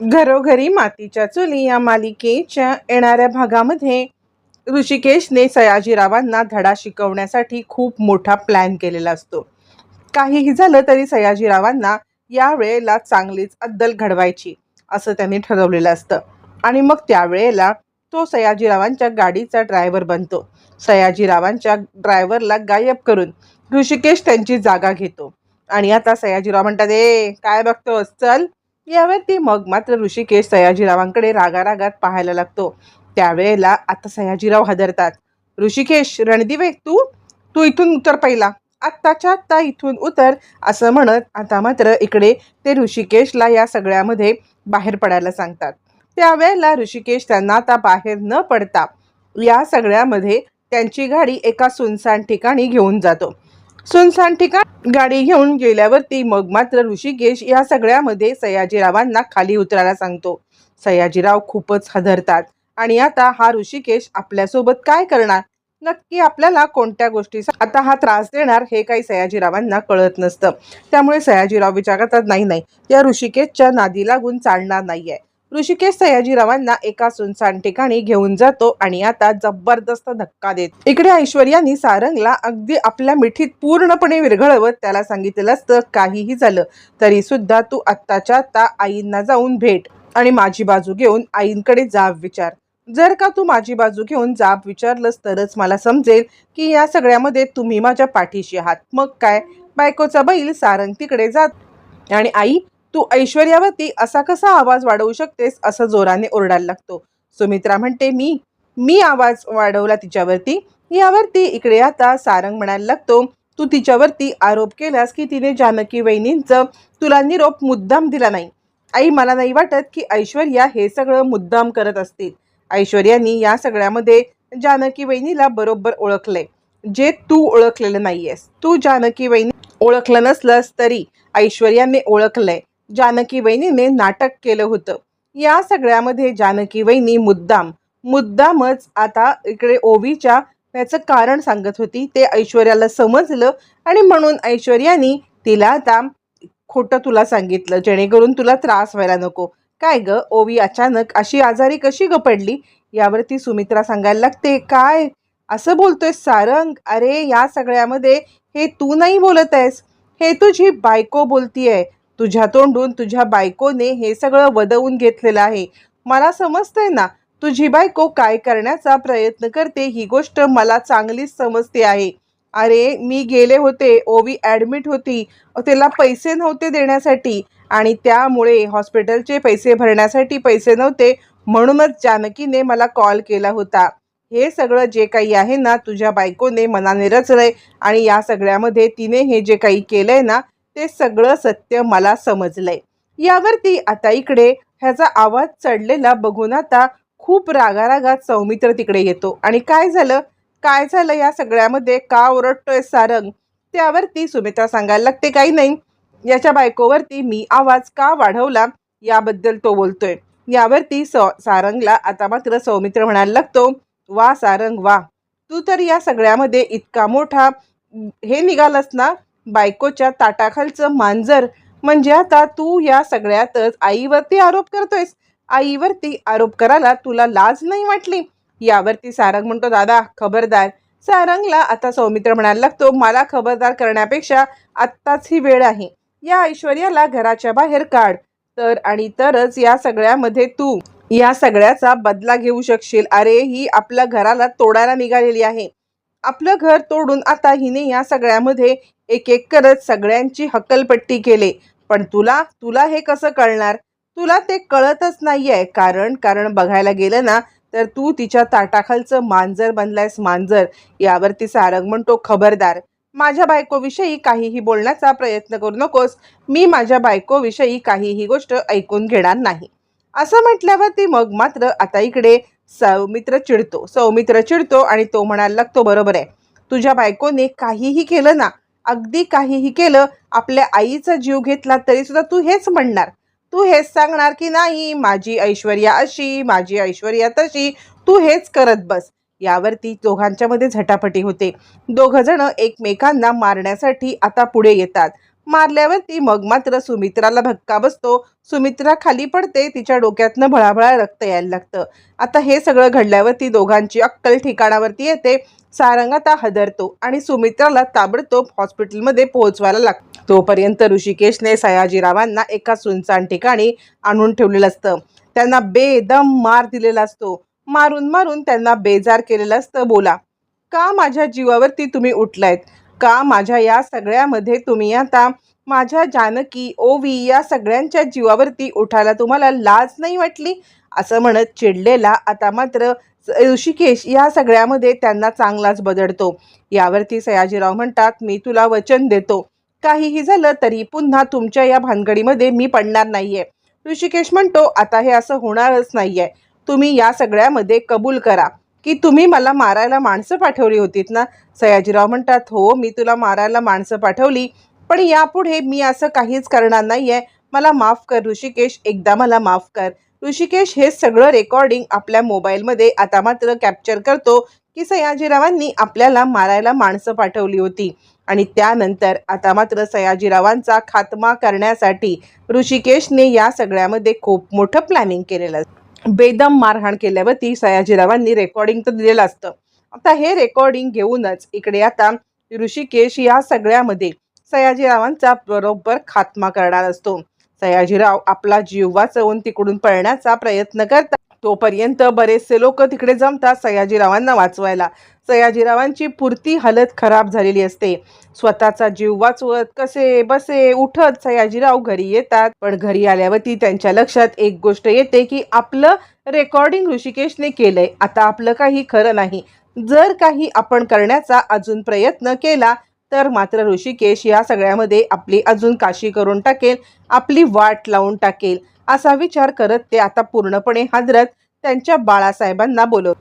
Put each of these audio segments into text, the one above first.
घरोघरी मातीच्या चुली या मालिकेच्या येणाऱ्या भागामध्ये ऋषिकेशने सयाजीरावांना धडा शिकवण्यासाठी खूप मोठा प्लॅन केलेला असतो. काहीही झालं तरी सयाजीरावांना या वेळेला चांगलीच अद्दल घडवायची असं त्यांनी ठरवलेलं असतं. आणि मग त्यावेळेला तो सयाजीरावांच्या गाडीचा ड्रायव्हर बनतो. सयाजीरावांच्या ड्रायव्हरला गायब करून ऋषिकेश त्यांची जागा घेतो. आणि आता सयाजीराव म्हणतात ए काय बघतोस? चल यावेळी मग मात्र ऋषिकेश सयाजीरावांकडे रागारागात पाहायला लागतो. त्यावेळेला आता सयाजीराव हादरतात. ऋषिकेश रणदिवे तू? तू इथून उतर पहिला. आत्ताच्या आत्ता इथून उतर असं म्हणत आता मात्र इकडे ते ऋषिकेशला या सगळ्यामध्ये बाहेर पडायला सांगतात. त्यावेळेला ऋषिकेश त्यांना आता बाहेर न पडता या सगळ्यामध्ये त्यांची गाडी एका सुनसान ठिकाणी घेऊन जातो. सुनसान ठिकाण गाडी घेऊन गेल्यावरती मग मात्र ऋषिकेश या सगळ्यामध्ये सयाजीरावांना खाली उतरायला सांगतो. सयाजीराव खूपच हादरतात. आणि आता हा ऋषिकेश आपल्यासोबत काय करणार? नक्की आपल्याला कोणत्या गोष्टीचा आता हा त्रास देणार हे काही सयाजीरावांना कळत नसतं. त्यामुळे सयाजीराव विचार करतात नाही नाही या ऋषिकेशच्या नादी लागून चालणार नाहीये. ऋषिकेश सयाजीरावांना एका सुनसान ठिकाणी घेऊन जातो आणि आता जबरदस्त धक्का देत. इकडे ऐश्वर्यानी सारंगला अगदी आपल्या मिठीत पूर्णपणे विरघळवत त्याला सांगितलेलं असतं काहीही झालं तरी सुद्धा तू आत्ताच्या आत्ता आईंना जाऊन भेट आणि माझी बाजू घेऊन आईंकडे जाब विचार. जर का तू माझी बाजू घेऊन जाब विचारलंस तरच मला समजेल की या सगळ्यामध्ये तुम्ही माझ्या पाठीशी आहात. मग काय? बायकोचा बैल सारंग तिकडे जात आणि आई तू ऐश्वर्यावरती असा कसा आवाज वाढवू शकतेस असं जोराने ओरडायला लागतो. सुमित्रा म्हणते मी मी आवाज वाढवला तिच्यावरती? यावरती इकडे आता सारंग म्हणायला लागतो तू तिच्यावरती आरोप केलास की तिने जानकी वहिनींचं तुला निरोप मुद्दाम दिला नाही. आई मला नाही वाटत की ऐश्वर्या हे सगळं मुद्दाम करत असतील. ऐश्वर्यानी या सगळ्यामध्ये जानकी वहिनीला बरोबर ओळखलंय जे तू ओळखलेलं नाहीयेस. तू जानकी वहिनी ओळखलं नसलंस तरी ऐश्वर्याने ओळखलंय. जानकी वहिनीने नाटक केलं होतं. या सगळ्यामध्ये जानकी वहिनी मुद्दाम. मुद्दामच आता इकडे ओवीच्या त्याचं कारण सांगत होती. ते ऐश्वर्याला समजलं आणि म्हणून ऐश्वर्यानी तिला आता खोटं तुला सांगितलं जेणेकरून तुला त्रास व्हायला नको. काय ग ओवी अचानक अशी आजारी कशी ग पडली? यावरती सुमित्रा सांगायला लागते काय? असं बोलतोय सारंग? अरे या सगळ्यामध्ये हे तू नाही बोलत आहेस. हे तुझी बायको बोलतीये. तुझ्या तोंडून तुझ्या बायकोने हे सगळं वदवून घेतलेलं आहे. मला समजतंय ना तुझी बायको काय करण्याचा प्रयत्न करते ही गोष्ट मला चांगलीच समजते आहे. अरे मी गेले होते ओवी ॲडमिट होती त्याला पैसे नव्हते देण्यासाठी आणि त्यामुळे हॉस्पिटलचे पैसे भरण्यासाठी पैसे नव्हते म्हणूनच जानकीने मला कॉल केला होता. हे सगळं जे काही आहे ना तुझ्या बायकोने मनाने रचलंय आणि या सगळ्यामध्ये तिने हे जे काही केलंय ना ते सगळं सत्य मला समजलंय. यावरती आता इकडे ह्याचा आवाज चढलेला बघून आता खूप रागारागात सौमित्र तिकडे येतो. आणि काय झालं? काय झालं या सगळ्यामध्ये? का ओरडतोय सारंग? त्यावरती सुमित्रा सांगायला लागते काही नाही. याच्या बायकोवरती मी आवाज का वाढवला याबद्दल तो बोलतोय. यावरती स सारंगला आता मात्र सौमित्र म्हणायला लागतो वा सारंग वा. तू तर या सगळ्यामध्ये इतका मोठा हे निघालस ना? बायकोच्या ताटाखालचं मांजर. म्हणजे आता तू या सगळ्यातच आईवरती आरोप करतोयस. आईवरती आरोप करायला तुला लाज नाही वाटली? यावरती सारंग म्हणतो दादा खबरदार. सारंगला आता सौमित्र म्हणायला लागतो मला खबरदार करण्यापेक्षा आत्ताच ही वेळ आहे. या ऐश्वर्याला घराच्या बाहेर काढ. तर आणि तरच या सगळ्यामध्ये तू या सगळ्याचा बदला घेऊ शकशील. अरे ही आपल्या घराला तोडायला निघालेली आहे. आपलं घर तोडून आता हिने या सगळ्यामध्ये एक एक करत सगळ्यांची हक्कलपट्टी केले. पण तुला तुला हे कसं कळणार? तुला ते कळतच नाहीये. कारण कारण बघायला गेलं ना तर तू तिच्या ताटाखालचं मांजर बनलायस मांजर. यावरती सारंग म्हणतो खबरदार. माझ्या बायकोविषयी काहीही बोलण्याचा प्रयत्न करू नकोस. मी माझ्या बायकोविषयी काहीही गोष्ट ऐकून घेणार नाही. असं म्हटल्यावरती मग मात्र आता इकडे सौमित्र चिडतो. सौमित्र चिडतो आणि तो म्हणायला लागतो बरोबर आहे. तुझ्या बायकोने काहीही केलं ना अगदी काहीही केलं आपल्या आईचा जीव घेतला तरी सुद्धा तू हेच म्हणणार. तू हेच सांगणार की नाही माझी ऐश्वर्या अशी माझी ऐश्वर्या तशी तू हेच करत बस. यावरती दोघांच्या मध्ये झटापटी होते. दोघ जण एकमेकांना मारण्यासाठी आता पुढे येतात. मारल्यावरती मग मात्र सुमित्राला धक्का बसतो. सुमित्रा खाली पडते तिच्या डोक्यातनं भळाभळा रक्त यायला लागतं. आता हे सगळं घडल्यावरती दोघांची अक्कल ठिकाणावरती येते. सारंग आता हदरतो आणि सुमित्राला ताबडतोब हॉस्पिटलमध्ये पोहोचवायला लागतो. तोपर्यंत ऋषिकेशने सयाजीरावांना एका सुनसान ठिकाणी आणून ठेवलेलं असतं. त्यांना बेदम मार दिलेला असतो. मारून मारून त्यांना बेजार केलेलं असतं. बोला का माझ्या जीवावरती तुम्ही उठलायत? का माझ्या या सगळ्यामध्ये तुम्ही आता माझ्या जानकी ओवी या सगळ्यांच्या जीवावरती उठायला तुम्हाला लाज नाही वाटली? असं म्हणत चिडलेला आता मात्र स- ऋषिकेश या सगळ्यामध्ये त्यांना चांगलाच बदलतो. यावरती सयाजीराव म्हणतात मी तुला वचन देतो. काहीही झालं तरी पुन्हा तुमच्या या भानगडीमध्ये मी पडणार नाहीये. ऋषिकेश म्हणतो आता हे असं होणारच नाहीये. तुम्ही या सगळ्यामध्ये कबूल करा. की तुम्ही मला मारायला माणसं पाठवली होतीत ना? सयाजीराव म्हणतात हो मी तुला मारायला माणसं पाठवली पण यापुढे मी असं काहीच करणार नाही आहे मला माफ कर ऋषिकेश एकदा मला माफ कर. ऋषिकेश हे सगळं रेकॉर्डिंग आपल्या मोबाईलमध्ये आता मात्र कॅप्चर करतो की सयाजीरावांनी आपल्याला मारायला माणसं पाठवली होती. आणि त्यानंतर आता मात्र सयाजीरावांचा खात्मा करण्यासाठी ऋषिकेशने या सगळ्यामध्ये खूप मोठं प्लॅनिंग केलेलं असतं. बेदम मारहाण केल्यावरती सयाजीरावांनी रेकॉर्डिंग तर दिलेलं असतं. आता हे रेकॉर्डिंग घेऊनच इकडे आता ऋषिकेश या सगळ्यामध्ये सयाजीरावांचा बरोबर खात्मा करणार असतो. सयाजीराव आपला जीव वाचवून तिकडून पळण्याचा प्रयत्न करतात. तोपर्यंत बरेचसे लोक तिकडे जमतात सयाजीरावांना वाचवायला. सयाजीरावांची पुरती हालत खराब झालेली असते. स्वतःचा जीव वाचवत कसे बसे उठत सयाजीराव घरी येतात. पण घरी आल्यावरती त्यांच्या लक्षात एक गोष्ट येते की आपलं रेकॉर्डिंग ऋषिकेशने केलंय. आता आपलं काही खरं नाही. जर काही आपण करण्याचा अजून प्रयत्न केला तर मात्र ऋषिकेश या सगळ्यामध्ये आपली अजून काशी करून टाकेल. आपली वाट लावून टाकेल. असा विचार करत ते आता पूर्णपणे हादरत त्यांच्या बाळासाहेबांना बोलवत.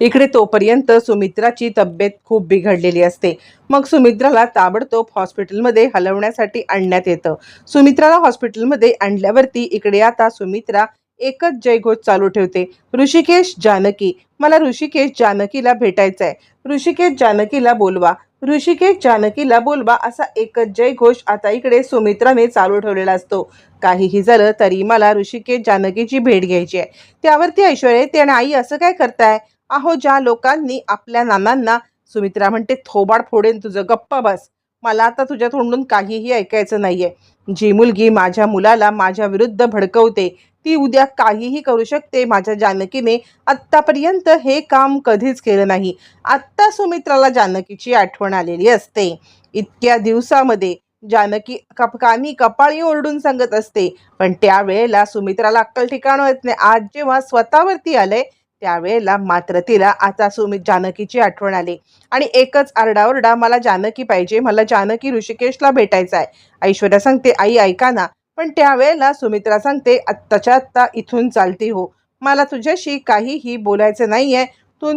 इकडे तोपर्यंत सुमित्राची तब्येत खूप बिघडलेली असते. मग सुमित्राला ताबडतोब हॉस्पिटलमध्ये हलवण्यासाठी आणण्यात येतं. सुमित्राला हॉस्पिटलमध्ये आणल्यावरती इकडे आता सुमित्रा एकच जयघोष चालू ठेवते. ऋषिकेश जानकी. मला ऋषिकेश जानकीला भेटायचं आहे ऋषिकेश जानकीला बोलवा. ऋषिकेश जानकीला बोलवा असा एकच जयघोष आता इकडे सुमित्राने चालू ठेवलेला असतो. काहीही झालं तरी मला ऋषिकेश जानकीची भेट घ्यायची आहे. त्यावरती ऐश्वर्या येते आणि आई असं काय करताय? अहो ज्या लोकांनी आपल्या नानांना सुमित्रा म्हणते थोबाड फोडेन तुझं गप्पा बस. मला आता तुझ्या तोंडून काहीही ऐकायचं नाहीये. जी मुलगी माझ्या मुलाला माझ्या विरुद्ध भडकवते ती उद्या काहीही करू शकते माझ्या जानकीने. आत्तापर्यंत हे काम कधीच केलं नाही. आत्ता सुमित्राला जानकीची आठवण आलेली असते. इतक्या दिवसामध्ये जानकी कप कानी कपाळी ओरडून सांगत असते. पण त्यावेळेला सुमित्राला अक्कल ठिकाण येत नाही. आज जेव्हा स्वतःवरती आलंय त्यावेळेला मात्र तिला आता सुमित जानकीची आठवण आली. आणि एकच आरडाओरडा मला जानकी पाहिजे मला जानकी ऋषिकेशला भेटायचं आहे ऐश्वर्या सांगते आई ऐका ना पण त्यावेळेला सुमित्रा सांगते आत्ताच्या आत्ता इथून चालती हो. मला तुझ्याशी काहीही बोलायचं नाही आहे तू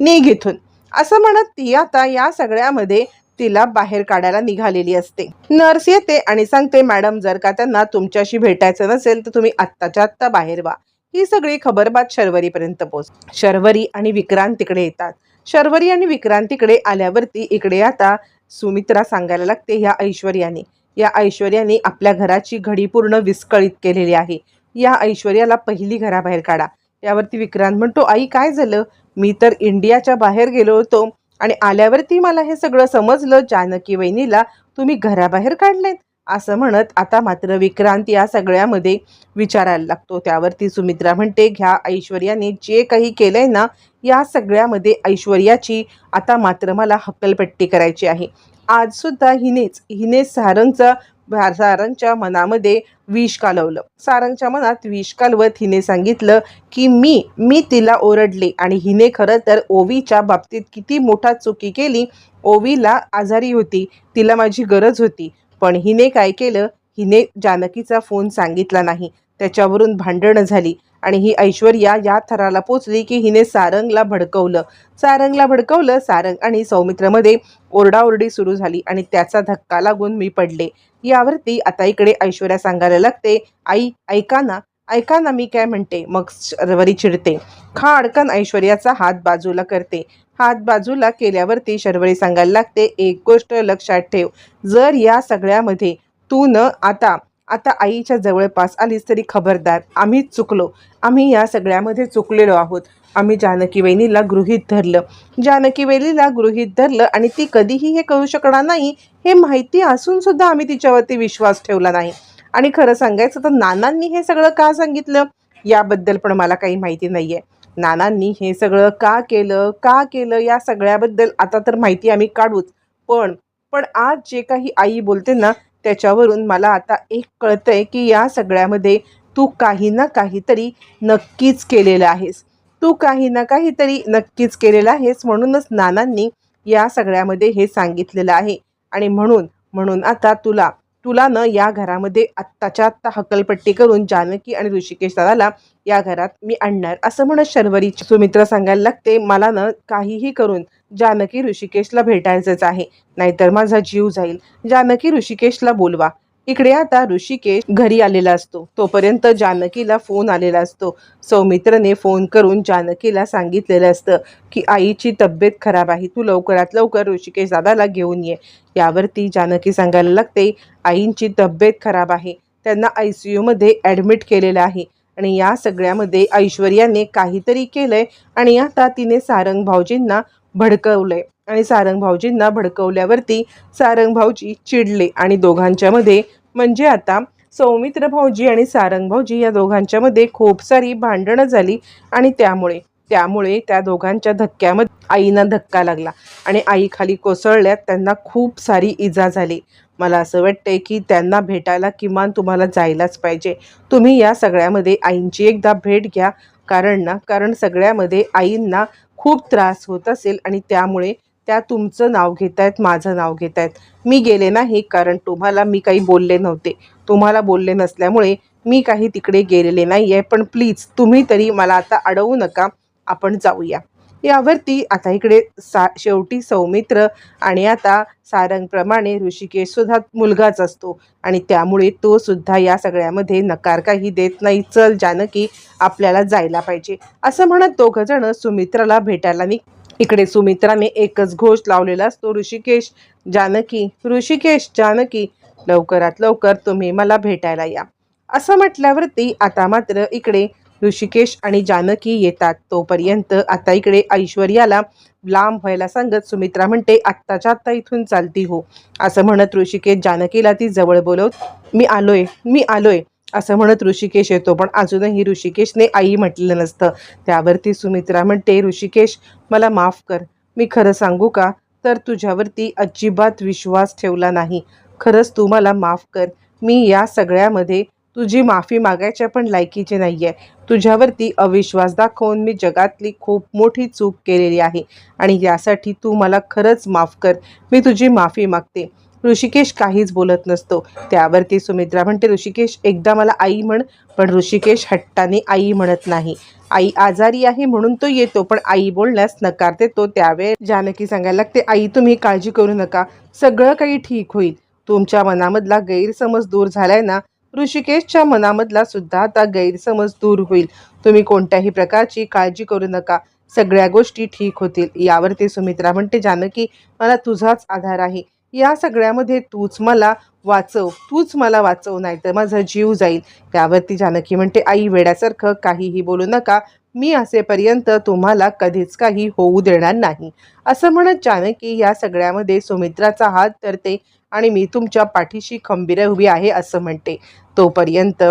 निघ इथून. असं म्हणत ती आता या सगळ्यामध्ये तिला बाहेर काढायला निघालेली असते. नर्स येते आणि सांगते मॅडम जर का त्यांना तुमच्याशी भेटायचं नसेल तर तुम्ही आत्ताच्या आत्ता बाहेर व्हा. ही सगळी खबरबात शर्वरीपर्यंत पोच शर्वरी आणि विक्रांत तिकडे येतात. शर्वरी आणि विक्रांत तिकडे आल्यावरती इकडे आता सुमित्रा सांगायला लागते ह्या ऐश्वर्याने. या ऐश्वर्याने आपल्या घराची घडी पूर्ण विस्कळीत केलेली आहे. या ऐश्वर्याला पहिली घराबाहेर काढा. यावरती विक्रांत म्हणतो आई काय झालं? मी तर इंडियाच्या बाहेर गेलो होतो आणि आल्यावरती मला हे सगळं समजलं. जानकी वहिनीला तुम्ही घराबाहेर काढलेत असं म्हणत आता मात्र विक्रांत या सगळ्यामध्ये विचारायला लागतो. त्यावरती सुमित्रा म्हणते घ्या ऐश्वर्याने जे काही केलंय ना या सगळ्यामध्ये ऐश्वर्याची आता मात्र मला हक्कलपट्टी करायची आहे. आजसुद्धा हिनेच हिने सारंगचा सारंगच्या मनामध्ये विष कालवलं. सारंगच्या मनात विष कालवत हिने सांगितलं की मी मी तिला ओरडले आणि हिने खरं तर ओवीच्या बाबतीत किती मोठा चुकी केली. ओवीला आजारी होती तिला माझी गरज होती. पण हिने काय केलं? हिने जानकीचा फोन सांगितला नाही. त्याच्यावरून भांडणं झाली. आणि ही ऐश्वर्या या थराला पोचली की हिने सारंगला भडकवलं. सारंगला भडकवलं सारंग आणि सौमित्रमध्ये ओरडाओरडी सुरू झाली आणि त्याचा धक्का लागून मी पडले. यावरती आता इकडे ऐश्वर्या सांगायला लागते आई ऐका ना ऐका ना मी काय म्हणते. मग शर्वरी चिडते. खा अडकन ऐश्वर्याचा हात बाजूला करते. हात बाजूला केल्यावरती शर्वरी सांगायला लागते एक गोष्ट लक्षात ठेव जर या सगळ्यामध्ये तू न आता आता आईच्या जवळपास आलीच तरी खबरदार. आम्ही चुकलो. आम्ही या सगळ्यामध्ये चुकलेलो आहोत. आम्ही जानकी वहिनीला गृहीत धरलं. जानकी वहिनीला गृहीत धरलं आणि ती कधीही हे करू शकणार नाही हे माहिती असून सुद्धा आम्ही तिच्यावरती विश्वास ठेवला नाही. आणि खरं सांगायचं तर नानांनी हे सगळं का सांगितलं? याबद्दल पण मला काही माहिती नाही आहे नानांनी हे सगळं का केलं का केलं या सगळ्याबद्दल आता तर माहिती आम्ही काढूच. पण पण आज जे काही आई बोलते ना त्याच्यावरून मला आता एक कळतंय की या सगळ्यामध्ये तू काही ना काहीतरी नक्कीच केलेलं आहेस. तू काही ना काहीतरी नक्कीच केलेलं आहेस म्हणूनच नानांनी या सगळ्यामध्ये हे सांगितलेलं आहे. आणि म्हणून म्हणून आता तुला तुला न या घरामध्ये आत्ताच्या आत्ता हकलपट्टी करून जानकी आणि ऋषिकेश दादाला या घरात मी आणणार. असं म्हणत शर्वरी सुमित्रा सांगायला लागते मला न काहीही करून जानकी ऋषिकेशला भेटायचंच आहे नाहीतर माझा जीव जाईल. जानकी ऋषिकेशला बोलवा. इकडे आता ऋषिकेश घरी आलेला असतो. तोपर्यंत जानकीला फोन आलेला असतो. सौमित्रने फोन करून जानकीला सांगितलेलं असतं की आईची तब्येत खराब आहे. तू लवकरात लवकर ऋषिकेश दादाला घेऊन ये. यावरती जानकी सांगायला लागते आईंची तब्येत खराब आहे. त्यांना आय सी यूमध्ये ॲडमिट केलेलं आहे. आणि या सगळ्यामध्ये ऐश्वर्याने काहीतरी केलंय आणि आता तिने सारंग भाऊजींना भडकवलंय. आणि सारंग भाऊजींना भडकवल्यावरती सारंग भाऊजी चिडले आणि दोघांच्यामध्ये म्हणजे आता सौमित्र भाऊजी आणि सारंग भाऊजी या दोघांच्यामध्ये खूप सारी भांडणं झाली आणि त्यामुळे त्यामुळे त्या दोघांच्या धक्क्यामध्ये आईना धक्का लागला आणि आई खाली कोसळल्यात त्यांना खूप सारी इजा झाली. मला असं वाटतंय की त्यांना भेटायला किमान तुम्हाला जायलाच पाहिजे. तुम्ही या सगळ्यामध्ये आईंची एकदा भेट घ्या कारण ना कारण सगळ्यामध्ये आईंना खूप त्रास होत असेल आणि त्यामुळे त्या तुमचं नाव घेत आहेत माझं नाव घेत आहेत मी गेले नाही कारण तुम्हाला मी काही बोलले नव्हते. तुम्हाला बोलले नसल्यामुळे मी काही तिकडे गेलेले नाही आहे पण प्लीज तुम्ही तरी मला आता अडवू नका. आपण जाऊया. यावरती आता इकडे सा शेवटी सौमित्र आणि आता सारंगप्रमाणे ऋषिकेश सुद्धा मुलगाच असतो. आणि त्यामुळे तो सुद्धा या सगळ्यामध्ये नकार काही देत नाही. चल जानकी आपल्याला जायला पाहिजे. असं म्हणत दोघं जण सुमित्राला भेटायला निघ इकडे सुमित्राने एकच घोष लावलेला असतो ऋषिकेश जानकी ऋषिकेश जानकी लवकरात लवकर तुम्ही मला भेटायला या. असं म्हटल्यावरती आता मात्र इकडे ऋषिकेश आणि जानकी येतात. तोपर्यंत आता इकडे ऐश्वर्याला लांब व्हायला सांगत सुमित्रा म्हणते आत्ताच्या आत्ता इथून चालती हो. असं म्हणत ऋषिकेश जानकीला ती जवळ बोलवत मी आलोय मी आलोय. असं म्हणत ऋषिकेश येतो पण अजूनही ऋषिकेशने आई म्हटलेलं नसतं. त्यावरती सुमित्रा म्हणते ऋषिकेश मला माफ कर. मी खरं सांगू का? तर तुझ्यावरती अजिबात विश्वास ठेवला नाही. खरंच तू मला माफ कर. मी या सगळ्यामध्ये तुझी माफी मागायच्या पण लायकीची नाही आहे तुझ्यावरती अविश्वास दाखवून मी जगातली खूप मोठी चूक केलेली आहे. आणि यासाठी तू मला खरंच माफ कर. मी तुझी माफी मागते. ऋषिकेश काहीच बोलत नसतो. त्यावरती सुमित्रा म्हणते ऋषिकेश एकदा मला आई म्हण पण ऋषिकेश हट्टाने आई म्हणत नाही. आई आजारी आहे म्हणून तो येतो पण आई बोलण्यास नकार देतो. त्यावेळेस जानकी सांगायला लागते आई तुम्ही काळजी करू नका. सगळं काही ठीक होईल. तुमच्या मनामधला गैरसमज दूर झालाय ना? ऋषिकेशच्या मनामधला सुद्धा आता गैरसमज दूर होईल. तुम्ही कोणत्याही प्रकारची काळजी करू नका. सगळ्या गोष्टी ठीक होतील. यावरती सुमित्रा म्हणते जानकी मला तुझाच आधार आहे. या सगळ्यामध्ये तूच मला वाचव तूच मला वाचव नाही तर माझा जीव जाईल. त्यावरती जानकी म्हणते आई वेड्यासारखं काहीही बोलू नका. मी असेपर्यंत तुम्हाला कधीच काही होऊ देणार नाही. असं म्हणत जानकी या सगळ्यामध्ये सुमित्राचा हात धरते आणि मी तुमच्या पाठीशी खंबीर उभी आहे असं म्हणते. तोपर्यंत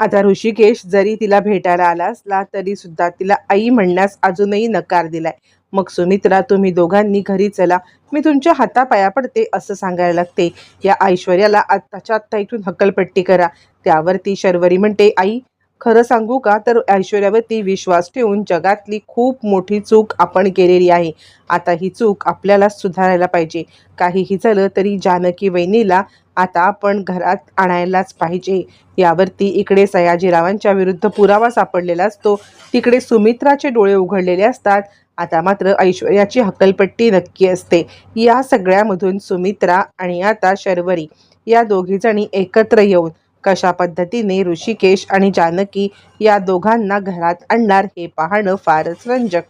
आता ऋषिकेश जरी तिला भेटायला आला असला तरी सुद्धा तिला आई म्हणण्यास अजूनही नकार दिलाय. मग सुमित्रा तुम्ही दोघांनी घरी चला. मी तुमच्या हातापाया पडते असं सांगायला लागते. या ऐश्वर्याला आत्ताच्या आत्ता इथून हक्कलपट्टी करा. त्यावरती शर्वरी म्हणते आई खरं सांगू का? तर ऐश्वर्यावरती विश्वास ठेवून जगातली खूप मोठी चूक आपण केलेली आहे. आता ही चूक आपल्याला सुधारायला पाहिजे. काहीही झालं तरी जानकी वहिनीला आता आपण घरात आणायलाच पाहिजे. यावरती इकडे सयाजीरावांच्या विरुद्ध पुरावा सापडलेला असतो. तिकडे सुमित्राचे डोळे उघडलेले असतात. आता मात्र ऐश्वर्याची हक्कलपट्टी नक्की असते. या सगळ्यामधून सुमित्रा आणि आता शर्वरी या दोघीजणी एकत्र येऊन कशा पद्धतीने ऋषिकेश आणि जानकी या दोघांना घरात आणणार हे पाहणं फारच रंजक